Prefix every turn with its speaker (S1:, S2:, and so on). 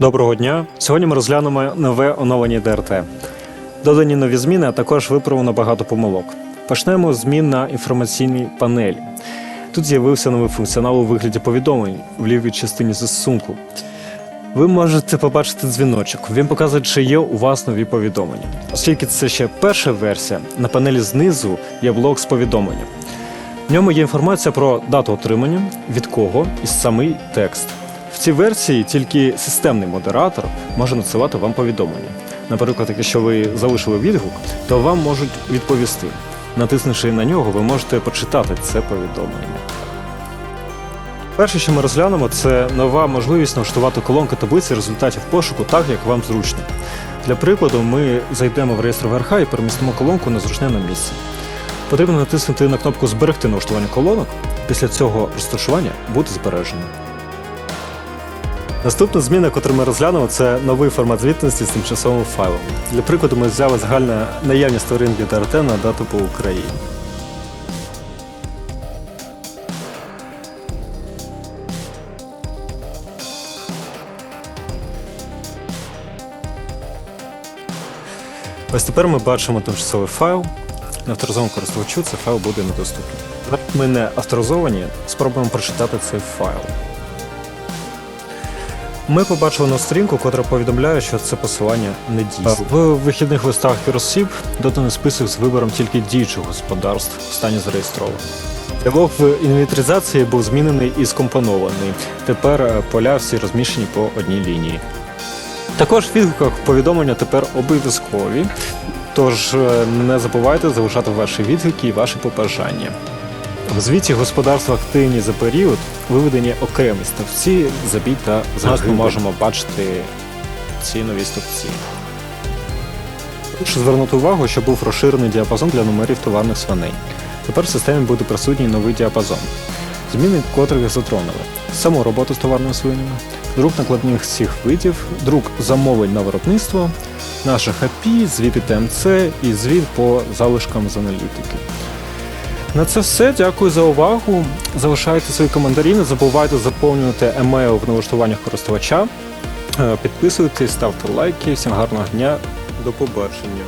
S1: Доброго дня. Сьогодні ми розглянемо нове оновлення ДРТ. Додані нові зміни, а також виправлено багато помилок. Почнемо з змін на інформаційній панелі. Тут з'явився новий функціонал у вигляді повідомлень в лівій частині застосунку. Ви можете побачити дзвіночок. Він показує, чи є у вас нові повідомлення. Оскільки це ще перша версія, на панелі знизу є блок з повідомленням. В ньому є інформація про дату отримання, від кого і самий текст. В цій версії тільки системний модератор може надсилати вам повідомлення. Наприклад, якщо ви залишили відгук, то вам можуть відповісти. Натиснувши на нього, ви можете почитати це повідомлення. Перше, що ми розглянемо, це нова можливість налаштувати колонки таблиці результатів пошуку так, як вам зручно. Для прикладу, ми зайдемо в реєстр ВРХ і перемістимо колонку на зручне нам місце. Потрібно натиснути на кнопку Зберегти налаштування колонок. Після цього розташування буде збережено. Наступна зміна, яку ми розглянемо, це новий формат звітності з тимчасовим файлом. Для прикладу, ми взяли загальна наявність тваринки ДРТ на дату по Україні. Ось тепер ми бачимо тимчасовий файл. Неавторизованому користувачу цей файл буде недоступний. Ми не авторизовані, спробуємо прочитати цей файл. Ми побачили на сторінку, котра повідомляє, що це посилання не дійсне. В вихідних листах осіб доданий список з вибором тільки діючих господарств в стані зареєстрованих. Диалог в інвентаризації був змінений і скомпонований. Тепер е, поля всі розміщені по одній лінії. Також в відгуках повідомлення тепер обов'язкові, тож е, не забувайте залишати ваші відгуки і ваші побажання. В звіті господарства активні за період виведені окремі ставці, забій та зараз ми можемо бачити ці нові ставці. Прошу звернути увагу, що був розширений діапазон для номерів товарних свиней. Тепер в системі буде присутній новий діапазон. Зміни котрих затронули саму роботу з товарними свинями, друк накладних всіх видів, друк замовлень на виробництво, наше ХПІ, звіти ТМЦ і звіт по залишкам з аналітики. На це все. Дякую за увагу. Залишайте свої коментарі, не забувайте заповнювати емейл в налаштуваннях користувача. Е, Підписуйтесь, ставте лайки. Всім гарного дня. До побачення.